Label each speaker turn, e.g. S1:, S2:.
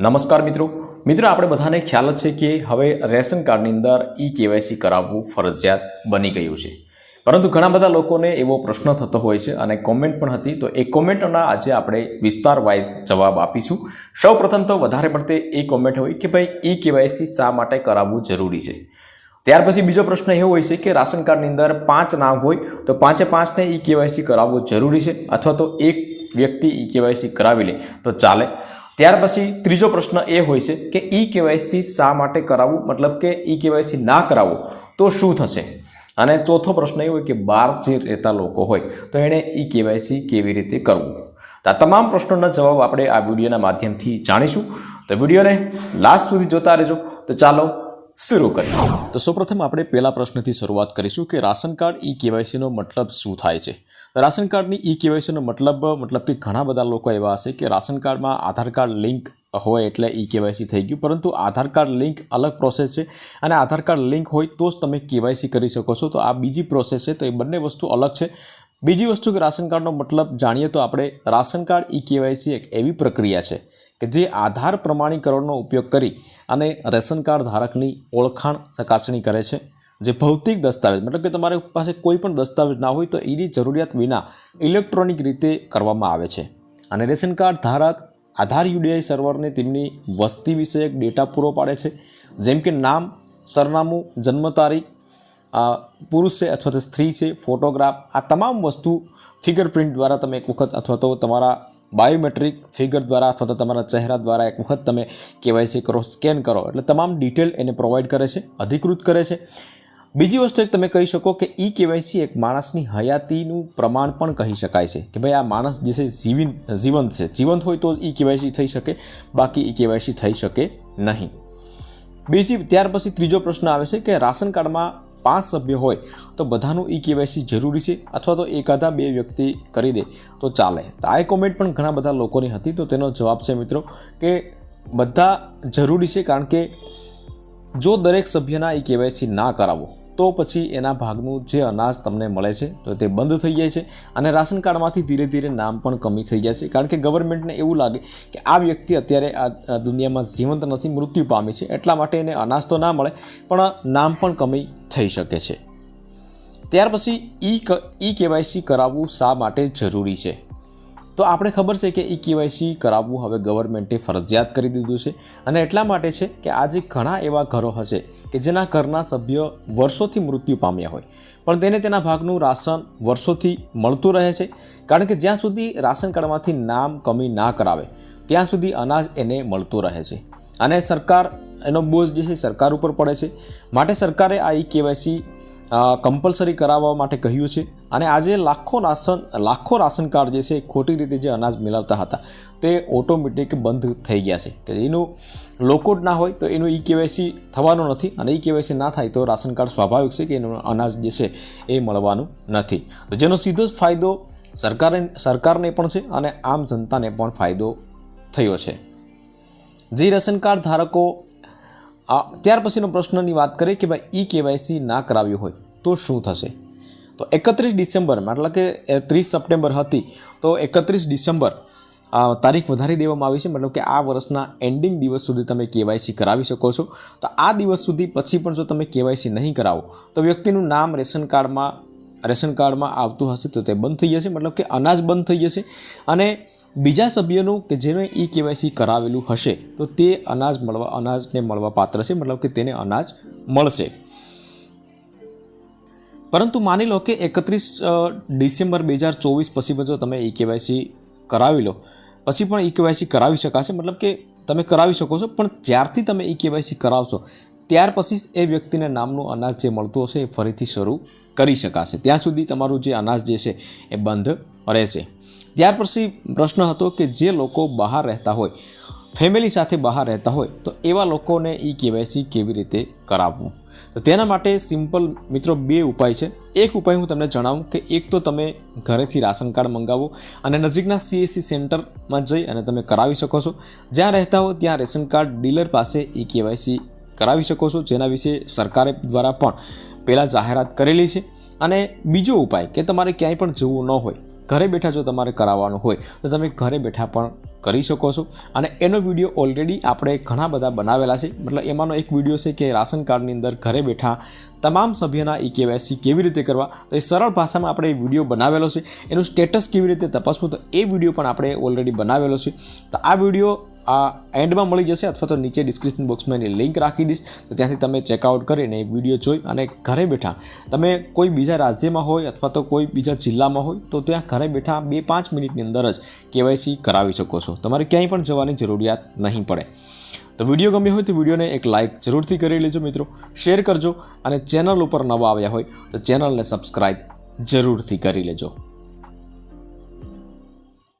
S1: નમસ્કાર મિત્રો. મિત્રો, આપણે બધાને ખ્યાલ જ છે કે હવે રેશન કાર્ડની અંદર ઈ કેવાયસી કરાવવું ફરજિયાત બની ગયું છે. પરંતુ ઘણા બધા લોકોને એવો પ્રશ્ન થતો હોય છે અને કોમેન્ટ પણ હતી. તો એ કોમેન્ટના આજે આપણે વિસ્તાર વાઇઝ જવાબ આપીશું. સૌ પ્રથમ તો વધારે પડતે એ કોમેન્ટ હોય કે ભાઈ ઈ કેવાયસી શા માટે કરાવવું જરૂરી છે? ત્યાર પછી બીજો પ્રશ્ન એવો હોય છે કે રાશન કાર્ડની અંદર પાંચ નામ હોય, તો પાંચે પાંચને ઈ કેવાયસી કરાવવું જરૂરી છે? અથવા તો એક વ્યક્તિ ઈ કેવાયસી કરાવી લે, તો ચાલે? ત્યાર પછી ત્રીજો પ્રશ્ન એ હોય છે કે ઈ કેવાયસી શા માટે કરાવવું? મતલબ કે ઈ કેવાયસી ના કરાવવું, તો શું થશે? અને ચોથો પ્રશ્ન એ હોય કે બહાર જે રહેતા લોકો હોય, તો એણે ઈ કેવાયસી કેવી રીતે કરવું? તો આ તમામ પ્રશ્નોના જવાબ આપણે આ વિડીયોના માધ્યમથી જાણીશું. તો વિડીયોને લાસ્ટ સુધી જોતા રહેજો. તો ચાલો શરૂ કરીએ. તો સૌપ્રથમ આપણે પહેલા પ્રશ્નથી શરૂઆત કરીશું કે રાશન કાર્ડ ઈ કેવાયસીનો મતલબ શું થાય છે? રાશન કાર્ડની ઈ કેવાયસીનો મતલબ મતલબ કે ઘણા બધા લોકો એવા હશે કે રાશન કાર્ડમાં આધાર કાર્ડ લિંક હોય એટલે ઈ કેવાયસી થઈ ગયું, પરંતુ આધાર કાર્ડ લિંક અલગ પ્રોસેસ છે અને આધાર કાર્ડ લિંક હોય તો જ તમે કેવાયસી કરી શકો છો. તો આ બીજી પ્રોસેસ છે, તો એ બંને વસ્તુ અલગ છે. બીજી વસ્તુ કે રાશન કાર્ડનો મતલબ જાણીએ તો આપણે રાશન કાર્ડ ઈ કેવાયસી એક એવી પ્રક્રિયા છે કે જે આધાર પ્રમાણીકરણનો ઉપયોગ કરી અને રેશન કાર્ડ ધારકની ઓળખાણ ચકાસણી કરે છે. જે ભૌતિક દસ્તાવેજ, મતલબ કે તમારી પાસે કોઈ પણ દસ્તાવેજ ના હોય તો એની જરૂરિયાત વિના ઇલેક્ટ્રોનિક રીતે કરવામાં આવે છે. અને રેશન કાર્ડ ધારક, આધાર યુડીઆઈ સર્વરને તેમની વસ્તી વિષયક ડેટા પૂરો પાડે છે. જેમ કે નામ, સરનામું, જન્મ તારીખ પુરુષ છે અથવા તો સ્ત્રી છે, ફોટોગ્રાફ, આ તમામ વસ્તુ ફિંગરપ્રિન્ટ દ્વારા તમે એક વખત અથવા તો તમારા બાયોમેટ્રિક ફિગર દ્વારા અથવા તો તમારા ચહેરા દ્વારા એક વખત તમે કેવાયસી કરો, સ્કેન કરો. એટલે તમામ ડિટેલ એને પ્રોવાઈડ કરે છે, અધિકૃત કરે છે. બીજી વસ્તુ એક તમે કહી શકો કે ઈ કેવાયસી એક માણસની હયાતીનું પ્રમાણ પણ કહી શકાય છે કે ભાઈ આ માણસ જે છે જીવન, જીવંત છે. જીવંત હોય તો ઈ કેવાયસી થઈ શકે, બાકી ઈ કેવાયસી થઈ શકે નહીં. બીજી, ત્યાર પછી ત્રીજો પ્રશ્ન આવે છે કે રાશન કાર્ડમાં પાંચ સભ્ય હોય તો બધાનું ઈ કેવાયસી જરૂરી છે અથવા તો એકાદા બે વ્યક્તિ કરી દે તો ચાલે. તો આ કોમેન્ટ પણ ઘણા બધા લોકોની હતી, તો તેનો જવાબ છે મિત્રો કે બધા જરૂરી છે કારણ કે જો દરેક સભ્યના ઈ કેવાયસી ના કરાવો તો પછી એના ભાગનું જે અનાજ તમને મળે છે, તો તે બંધ થઈ જાય છે અને રાશન કાર્ડમાંથી ધીરે ધીરે નામ પણ કમી થઈ જાય છે. કારણ કે ગવર્મેન્ટને એવું લાગે કે આ વ્યક્તિ અત્યારે આ દુનિયામાં જીવંત નથી, મૃત્યુ પામી છે, એટલા માટે એને અનાજ તો ના મળે, પણ નામ પણ કમી થઈ શકે છે. ત્યાર પછી ઈ ઈ કેવાયસી કરાવવું શા માટે જરૂરી છે? તો આપણે ખબર છે કે ઈ કેવાયસી કરાવવું હવે ગવર્મેન્ટે ફરજિયાત કરી દીધું છે. અને એટલા માટે છે કે આજે ઘણા એવા ઘરો હશે કે જેના ઘરના સભ્યો વર્ષોથી મૃત્યુ પામ્યા હોય. પણ તેને તેના ભાગનું રાશન વર્ષોથી મળતું રહે છે. કારણ કે જ્યાં સુધી રાશન કાર્ડમાંથી નામ કમી ના કરાવે, ત્યાં સુધી અનાજ એને મળતું રહે છે. અને સરકાર એનો બોજ જે છે, સરકાર ઉપર પડે છે. માટે સરકારે આ ઈ કેવાયસી કમ્પલસરી કરાવવા માટે કહ્યું છે. અને આજે લાખો રાશન લાખો રાશન કાર્ડ જે છે ખોટી રીતે જે અનાજ મેળવતા હતા, તે ઓટોમેટિક બંધ થઈ ગયા છે. કે એનું લોકો જ ના હોય તો એનું ઈ કેવાયસી થવાનું નથી અને ઈ કેવાયસી ના થાય તો રાશન કાર્ડ સ્વાભાવિક છે કે એનું અનાજ જે છે, એ મળવાનું નથી. તો જેનો સીધો જ ફાયદો સરકારે, સરકારને પણ છે અને આમ જનતાને પણ ફાયદો થયો છે. જે રાશન કાર્ડ ધારકો આ ત્યાર પછીનો પ્રશ્નની વાત કરીએ કે ભાઈ ઈ કેવાયસી ના કરાવ્યું હોય તો શું થશે? તો એકત્રીસ ડિસેમ્બર મતલબ કે ત્રીસ સપ્ટેમ્બર હતી, તો એકત્રીસ ડિસેમ્બર તારીખ વધારી દેવામાં આવી છે, મતલબ કે આ વર્ષના એન્ડિંગ દિવસ સુધી તમે કેવાયસી કરાવી શકો છો. તો આ દિવસ સુધી પછી પણ જો તમે કેવાયસી નહીં કરાવો, તો વ્યક્તિનું નામ રેશન કાર્ડમાં રેશન કાર્ડમાં આવતું હશે તો તે બંધ થઈ જશે, મતલબ કે અનાજ બંધ થઈ જશે. અને બીજા સભ્યનું કે જેને ઈ કેવાયસી કરાવેલું હશે, તો તે અનાજ મળવા, અનાજને મળવા પાત્ર છે, મતલબ કે તેને અનાજ મળશે. પરંતુ માની લો કે એકત્રીસ ડિસેમ્બર બે હજાર ચોવીસ પછી જો તમે ઈ કેવાયસી કરાવી લો, પછી પણ ઈ કેવાયસી કરાવી શકાશે, મતલબ કે તમે કરાવી શકો છો, પણ જ્યારથી તમે ઈ કેવાયસી કરાવશો, ત્યાર પછી એ વ્યક્તિને નામનું અનાજ જે મળતું હશે એ ફરીથી શરૂ કરી શકાશે. ત્યાં સુધી તમારું જે અનાજ જે છે એ બંધ રહેશે. ત્યાર પછી પ્રશ્ન હતો કે જે લોકો બહાર રહેતા હોય, ફેમિલી સાથે બહાર રહેતા હોય, તો એવા લોકોને ઈ કેવાયસી કેવી રીતે કરાવવું? તો તેના માટે સિમ્પલ મિત્રો બે ઉપાય છે. એક ઉપાય હું તમને જણાવું કે એક તો તમે ઘરેથી રાશન કાર્ડ મંગાવો અને નજીકના સીએસસી સેન્ટરમાં જઈ અને તમે કરાવી શકો છો. જ્યાં રહેતા હો ત્યાં રેશન કાર્ડ ડીલર પાસે ઈ કેવાયસી કરાવી શકો છો. જેના વિશે સરકારે દ્વારા પણ પહેલાં જાહેરાત કરેલી છે. અને બીજો ઉપાય કે તમારે ક્યાંય પણ જવું ન હોય ઘરે બેઠા જો તમારે કરાવવાનું હોય, તો તમે ઘરે બેઠા પણ કરી શકો છો. અને એનો વીડિયો ઓલરેડી આપણે ઘણા બધા બનાવેલા છે. મતલબ એમાંનો એક વીડિયો છે કે રાશન કાર્ડની અંદર ઘરે બેઠા તમામ સભ્યના ઈ કેવાયસી કેવી રીતે કરવા, તો એ સરળ ભાષામાં આપણે એ વીડિયો બનાવેલો છે. એનું સ્ટેટસ કેવી રીતે તપાસવું, તો એ વીડિયો પણ આપણે ઓલરેડી બનાવેલો છે. તો આ વીડિયો આ એન્ડમાં મળી જશે અથવા તો નીચે ડિસ્ક્રિપ્શન બોક્સમાં એની લિંક રાખી દઈશ. તો ત્યાંથી તમે ચેકઆઉટ કરીને એ વીડિયો જોઈ અને ઘરે બેઠા તમે કોઈ બીજા રાજ્યમાં હોય અથવા તો કોઈ બીજા જિલ્લામાં હોય તો ત્યાં ઘરે બેઠા બે પાંચ મિનિટની અંદર જ કેવાયસી કરાવી શકો છો. તમારે ક્યાંય પણ જવાની જરૂરિયાત નહીં પડે. તો વીડિયો ગમ્યો હોય તો વિડીયોને એક લાઇક જરૂરથી કરી લેજો મિત્રો. શેર કરજો અને ચેનલ ઉપર નવા આવ્યા હોય તો ચેનલને સબસ્ક્રાઈબ જરૂરથી કરી લેજો.